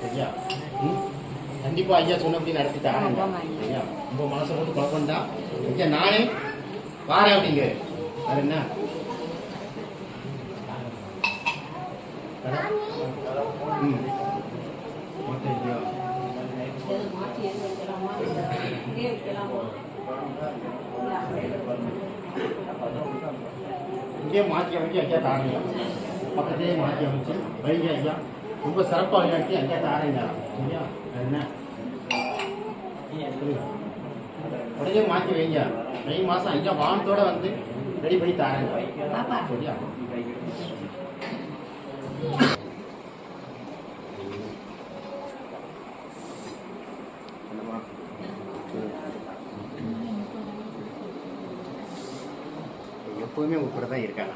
சரியா? ம்? கண்டிப்பா ஐயா சொன்னபடி நடத்தி ஆமாம் ஐயா. உங்க மனசை போட்டு குழப்பம் தான் ஐயா நானே வாரேன் அப்படிங்க. வேற என்ன? இங்கே மாற்றி அமைச்சு ஐயா தாரங்க பக்கத்திலே மாற்றி அமைச்சு வைங்க ஐயா. ரொம்ப சிறப்பாக விளையாட்டி ஐயா தாரங்க சரியா? என்ன? உடனே மாற்றி வைங்க. மே மாதம் ஐயா வானத்தோட வந்து ரெடி பண்ணி தாரங்க சரியா? எப்போதுமே உங்க கூட தான் இருக்காங்க.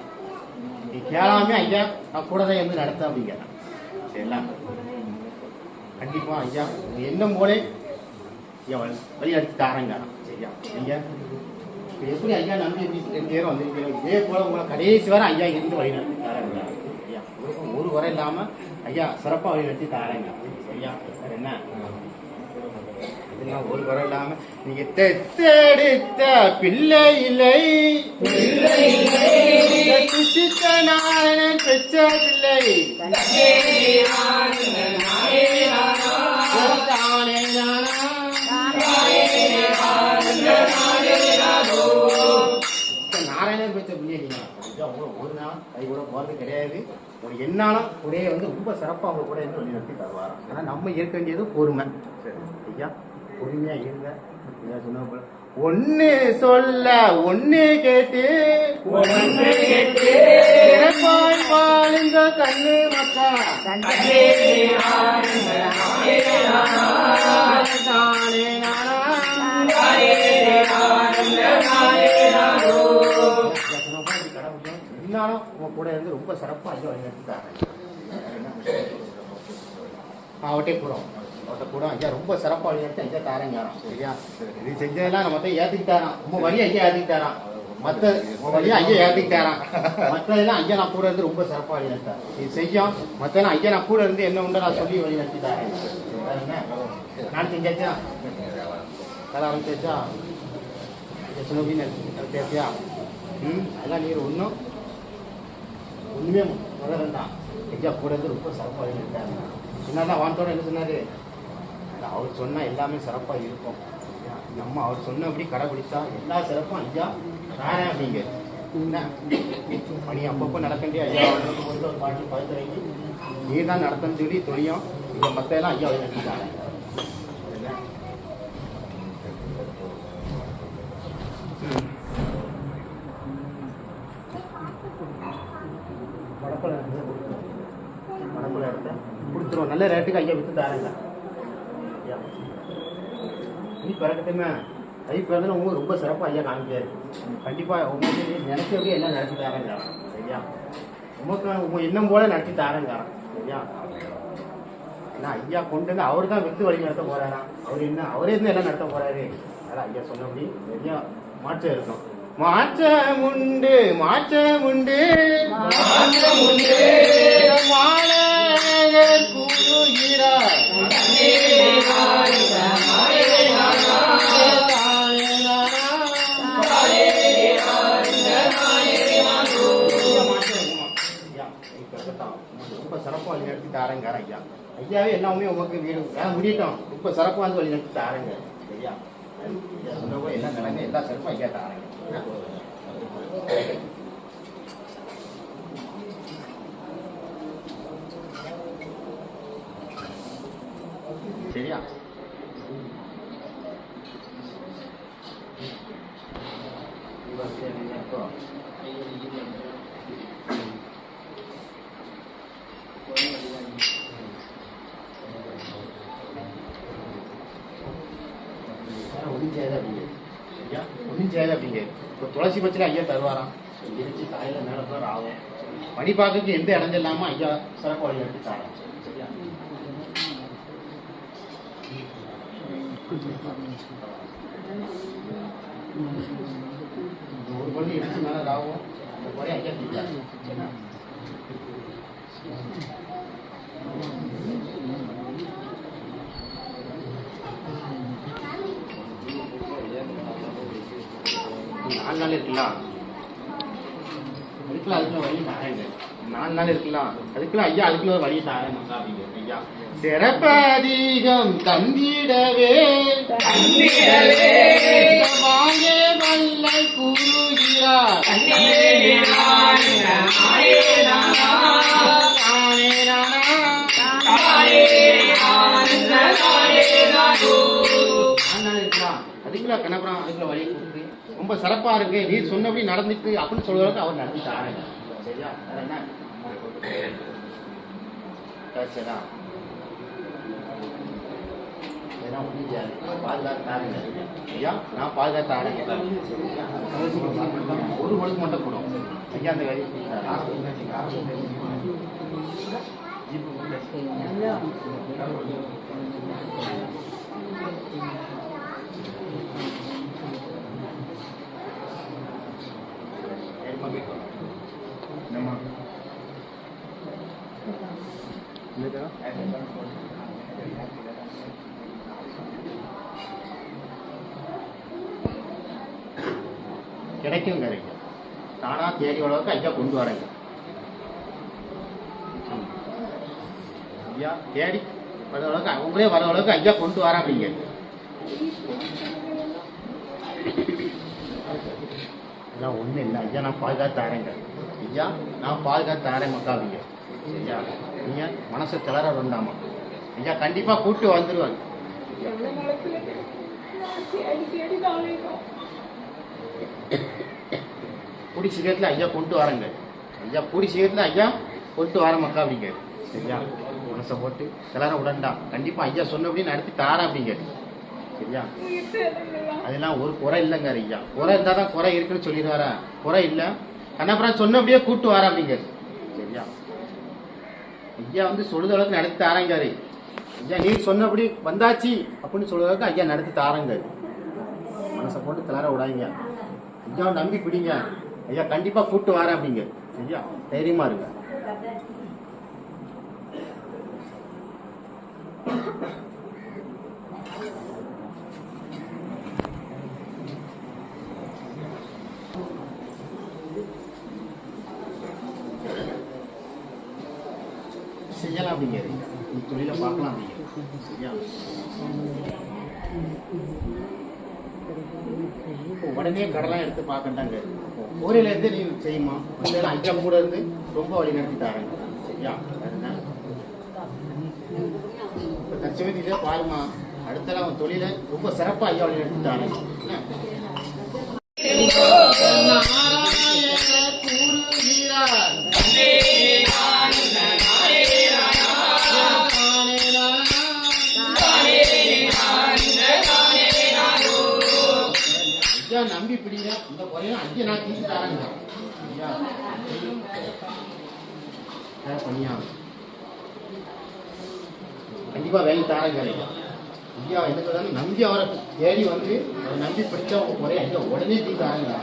நீ கேளாமே ஐயா கூட தான் இருந்து நடத்த அப்படிங்கிறான் சரிங்களா கண்டிப்பா ஐயா எண்ணம் போலே ஐயா வழி வழி தாரங்க. சரியா? ஐயா எப்படி ஐயா நம்பி எப்படி ரெண்டு பேரும் வந்திருக்கீங்க? இதே போல உங்களை கடைசி வரை ஐயா இருந்து வழி நடத்தி தாரங்க. ஐயா ஒரு வரை இல்லாம ஐயா சிறப்பாக வழி நடத்தி தாரங்க. சரியா? வேற என்ன? பார்த்தீங்கன்னா ஒரு வரம் இல்லாம நீங்க தெத்தெடுத்த பிள்ளை இல்லை குசித்த நாயனன் பெற்ற பிள்ளை தானே நாராயணன் பெற்ற பிள்ளைங்க ஐயா, ஒரு நாள் கை கூட போறது கிடையாது. ஒரு என்னாலும் கூடயே வந்து ரொம்ப சிறப்பாக அவங்க கூட இருந்து வழி நடத்தி தருவாராம் ஏன்னா நம்ம இருக்க வேண்டியது பொறுமை. சரி ஐயா பொறுமையா இருங்க. சொன்ன போல. ஒன்னு சொல்ல ஒன்னு கேட்டு. சிறப்பாய் வாழுங்க கண்ணு மக்கா தானே. இருந்தாலும் உங்க கூட இருந்து ரொம்ப சிறப்பா ஐயா வழி நடத்திட்டாங்க அவட்டே கூடும் அவட்ட கூட ஐயா ரொம்ப சிறப்பா வழி நடத்தி ஐயா தாரங்காராம் சரியா? இது செஞ்சதெல்லாம் நம்ம மொத்தம் ஏத்துக்கிட்டாராம். உங்க வழியை ஐயா ஏத்துக்கிட்டாராம். மத்த உங்க வழியை ஐயா ஏத்துக்கிட்டாராம். மற்றதெல்லாம் ஐயா நான் கூட இருந்து ரொம்ப சிறப்பா வழி நடத்தார் இது செய்யும் மத்தெல்லாம் ஐயா நான் கூட இருந்து என்ன உண்டோ நான் சொல்லி வழி நடத்திட்டாரேன் வேற என்ன? நான் செஞ்சாச்சா கதை ஆரம்பிச்சாச்சா சுனபி நடத்தியாச்சியா ம்? அதெல்லாம் நீர் ஒன்றும் ஒண்ணுமே முதல்ல தான். ஐயா கூட இருந்து ரொம்ப சிறப்பாக இருக்காங்க என்னதான் வானத்தோட என்ன சொன்னாரு? அவர் சொன்னால் எல்லாமே சிறப்பாக இருக்கும். நம்ம அவர் சொன்னபடி கடைபிடிச்சா எல்லா சிறப்பும் ஐயா தாரேன் அப்படிங்க பணி அப்பப்போ நடக்கண்டே ஐயா அவர்களுக்கு கொண்டு ஒரு பாட்டு பார்த்துறீங்க நீ தான் நடத்தன்னு சொல்லி துணியும் இதை மற்ற ஐயா நடத்திட்டாங்க வடக்குள்ள இடத்த கொடுத்துருவோம் நல்ல ரேட்டுக்கு ஐயா வித்து தாரங்க. நீ பிறக்கட்டுமே? கை பிறந்தன உங்களுக்கு ரொம்ப சிறப்பாக ஐயா காமிக்காரு கண்டிப்பாக உங்களுக்கு நினைச்சபடி எல்லாம் நடத்தி தாரங்க ஐயா உமக்கு உங்க எண்ணம் போல நடத்தி தாரங்க ஐயா ஏன்னா ஐயா கொண்டு வந்து அவர் தான் வித்து வழி நடத்த போறாராம் அவர் என்ன அவரே இருந்து எல்லாம் நடத்த போறாரு. அதான் ஐயா சொன்னபடி ஐயா மாற்றம் இருக்கும். மாற்றம் உண்டு மாற்றம் உண்டு. மாற்றம் உண்டு. மாணவர் கூறுகிறார். எல்லாமே உமக்கு வீடு. வேலை முடியட்டும். இப்போ சிறப்பு வந்து வழி நடத்தி தாரங்க சரியா? எல்லாம் நடங்க எல்லா சிறப்பும் ஒன்றும் செய்யாத அப்படிங்க ஐயா ஒன்றும் செய்யாத அப்படிங்க இப்போ துளசி பச்சில ஐயா தருவாராம் இடிச்சு காலையில் மேலே கூட ஆகும் படி பார்க்கறதுக்கு எந்த இடம் இல்லாமல் ஐயா சிறப்பு வழி எடுத்து தரேன் சரியா இந்த ஒரு பள்ளி இடிச்சு மேலே ஆகும் அந்த குறைய ஐயா தீர்த்தாரு சரியா நாலு நாள் இருக்கலாம். அதுக்குள்ள அதுக்குள்ள வழி தாரங்க. நாலு நாள் இருக்கலாம். அதுக்குள்ள ஐயா அதுக்குள்ள ஒரு வழி தாரங்க ஐயா சிறப்பதிகம் தந்திடவே. தந்திடவே. வாங்க வல்லை கூறுகிறார். அதுக்குள்ள அதுக்குள்ள வழி கொடுத்து ரொம்ப சிறப்பா இருக்கு. நீ சொன்னபடி நடந்துட்டு அப்படின்னு சொல்றதுக்கு அவர் நடந்துட்டாரு. சரியா? வேற என்ன? சரிடா ஐயா நான் பாதுகாத்த தாரேன் ஒரு ஒழுங்கு மட்டும் போடும். ஐயா அந்த கறி கிடைக்கும் கிடைக்கும் தானா தேடி அளவுக்கு ஐயா கொண்டு வரேங்க ம். ஐயா தேடி வர அளவுக்கு அவங்களே வர அளவுக்கு ஐயா கொண்டு வரேன் அப்படிங்க இதெல்லாம் ஒன்றும் இல்லை. ஐயா நான் பாதுகாத்து தரேங்க ஐயா நான் பாதுகாத்து தரேன் மக்காவிங்க ஐயா. நீங்கள் மனசை கிளற வேண்டாமா? ஐயா கண்டிப்பாக கூட்டு வந்துடுவாங்க கூடி சீக்கிரத்தில் ஐயா கொண்டு வரேங்க. ஐயா கூடி சீக்கிரத்தில் ஐயா கொண்டு வர மக்கா அப்படிங்க சரியா மனசை போட்டு கிளற உடண்டா கண்டிப்பாக ஐயா சொன்னபடி நடத்தி தாரேன் அப்படிங்க. சரியா? அதெல்லாம் ஒரு குறை இல்லைங்க ஐயா குறை இருந்தால் தான் குறை இருக்குன்னு சொல்லிடுவாரா? குறை இல்லை. கண்ணப்புறம் சொன்னபடியே கூட்டு வரேன் அப்படிங்க. சரியா? ஐயா வந்து சொல்லுத அளவுக்கு நடத்தி தாரங்காரு. ஐயா நீ சொன்னபடி வந்தாச்சு அப்படின்னு சொல்லுற அளவுக்கு ஐயா நடத்தி தாரங்காரு. மனசை போட்டு கிளற விடாதீங்க. ஐயாவை நம்பி பிடிங்க. ஐயா கண்டிப்பா கூட்டு வரேன் அப்படிங்க. சரியா? தைரியமா இருங்க. செய்யலாம் அப்படிங்க நீ தொழிலை பார்க்கலாம் அப்படிங்கிறீங்க சரியா? இப்போ உடனே கடலாம் எடுத்து பார்க்கண்டாங்க. ஊரில் இருந்து நீ செய்யுமா? இல்லைன்னா ஐயா கூட இருந்து ரொம்ப வழி நடத்தி தாரங்க சரியா? வேற இப்போ தற்சமயத்து பாருமா அடுத்தலாம் அவன் தொழிலை ரொம்ப சிறப்பாக ஐயா வழி நடத்தி தாரங்க ஐயா நம்பி பிடிங்க இந்த குறையும் ஐயா நான் தீர்த்து தரேங்க ஐயா வேற பண்ணியா கண்டிப்பா வேலை தாரங்க ஐயா ஐயா என்ன சொல்றாங்க நம்பி அவரை தேடி வந்து அவரை நம்பி பிடிச்ச உங்க குறைய ஐயா உடனே தீர்த்து தரேங்க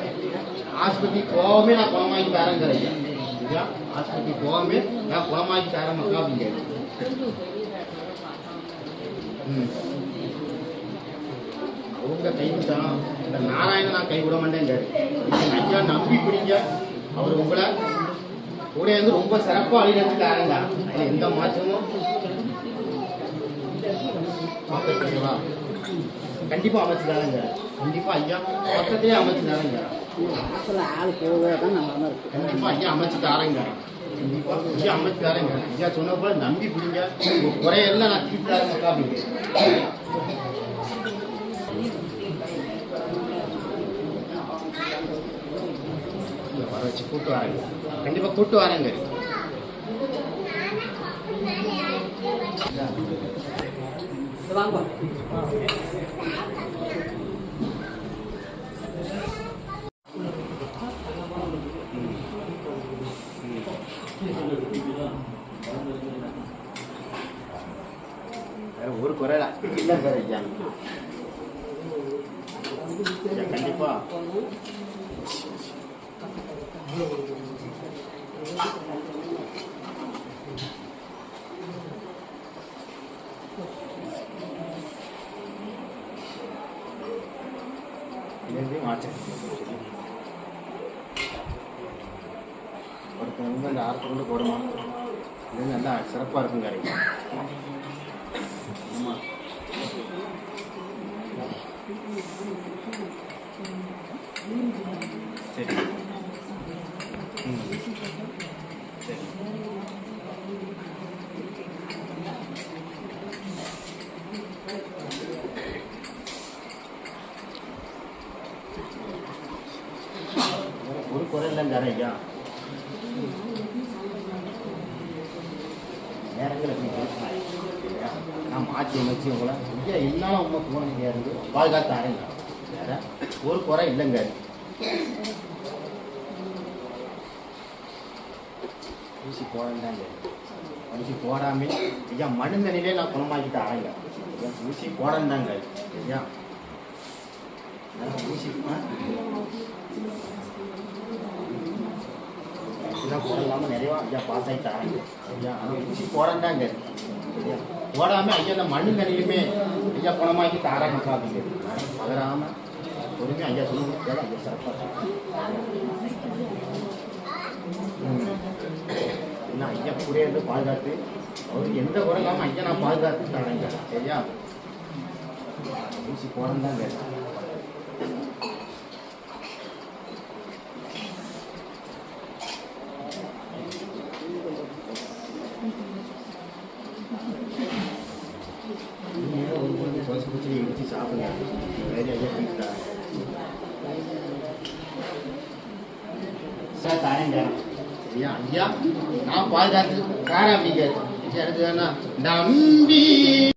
ஆஸ்பத்திரி போகாமே நான் குணமாக்கி தரேங்க ஐயா ஐயா ஆஸ்பத்திரி போகாமே நான் குணமாக்கி தரேன் மக்கா அப்படிங்க ம் அவங்க கைவிட்டான் இந்த நாராயணன் நான் கைவிட மாட்டேங்க ஐயா நம்பி பிடிங்க. அவர் உங்களை கூட இருந்து ரொம்ப சிறப்பாக வழிநடத்திட்டாருங்க அதுல எந்த மாற்றமும் பார்த்துருக்கீங்களா கண்டிப்பா அமைச்சுதாருங்க கண்டிப்பா ஐயா பக்கத்திலே அமைச்சுதாருங்க ஆள் போக தான் நல்லா இருக்கு. கண்டிப்பா ஐயா அமைச்சு தாரேங்க கண்டிப்பா ஐயா அமைச்சு தாரேங்க ஐயா சொன்ன போல நம்பி பிடிங்க. குறையெல்லாம் நான் தீர்த்து தரேன் வச்சு கூட்டு வரேங்க கண்டிப்பா கூட்டு வரேங்க. வேற ஒரு குறை இல்லை சார் മാറ്റം? കൊടുക്കുന്നുണ്ട് ആർക്കും കൊണ്ട് കൊടുക്കണം നല്ല അക്ഷരപ്പാർക്കും കറി ஒரு குறை இல்லைங்க ஐயா நேரங்கள் எப்படி நான் மாற்றி அமைச்சு உங்களை. ஐயா எல்லாம் உங்க போனீங்க இருந்து? பாதுகாத்து ஆரங்க வேற ஒரு குறை இல்லைங்க. ஊசி போடாங்க ஊசி போடாமல் ஐயா மருந்தனிலே நான் குணமாக்கிட்டு ஆரங்க ஐயா ஊசி போடந்தாங்க ஐயா. ஊசி ஆ? இதெல்லாம் போடலாம நிறைய ஐயா பாஸ் ஆகிட்டாங்க ஐயா ஆனால் ஊசி போடண்டாங்க ஐயா போடாம ஐயா இந்த மண்ணு கனிலுமே ஐயா குணமாக்கி தாராங்க காப்பீங்க பகராம பொறுமையா ஐயா சொல்லுங்க ஐயா சிறப்பாக என்ன ஐயா கூட இருந்து பாதுகாத்து அவருக்கு எந்த குறை இல்லாமல் ஐயா நான் பாதுகாத்து தரேங்க சரியா? ஊசி போடந்தாங்க நீங்க ஒரு குழந்தை சுவாச ஐயா ஐயா நான் பாதுகாத்து காரம் எனக்கு நம்பி